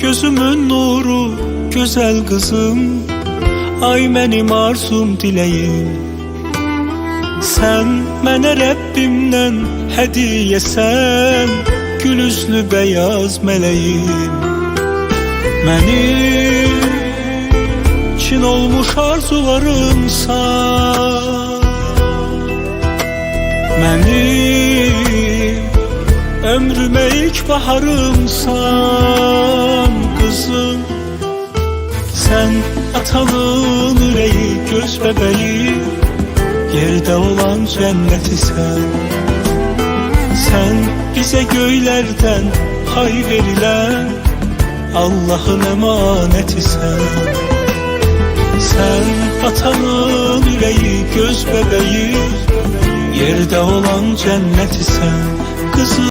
Gözümün nuru güzel kızım. Ay benim arzum dileyim Sen mənə Rəbbimdən hədiyəsən Gül üzlü beyaz mələyim Mənim Çin olmuş arzularımsan Mənim Ömrümə ilk baharımsan Kızım Sen atanın yüreği göz bebeği. Yerde olan cenneti sen. Sen bize göylerden hay verilen Allah'ın emaneti sen. Sen atanın yüreği göz bebeği. Yerde olan cenneti sen. Kızım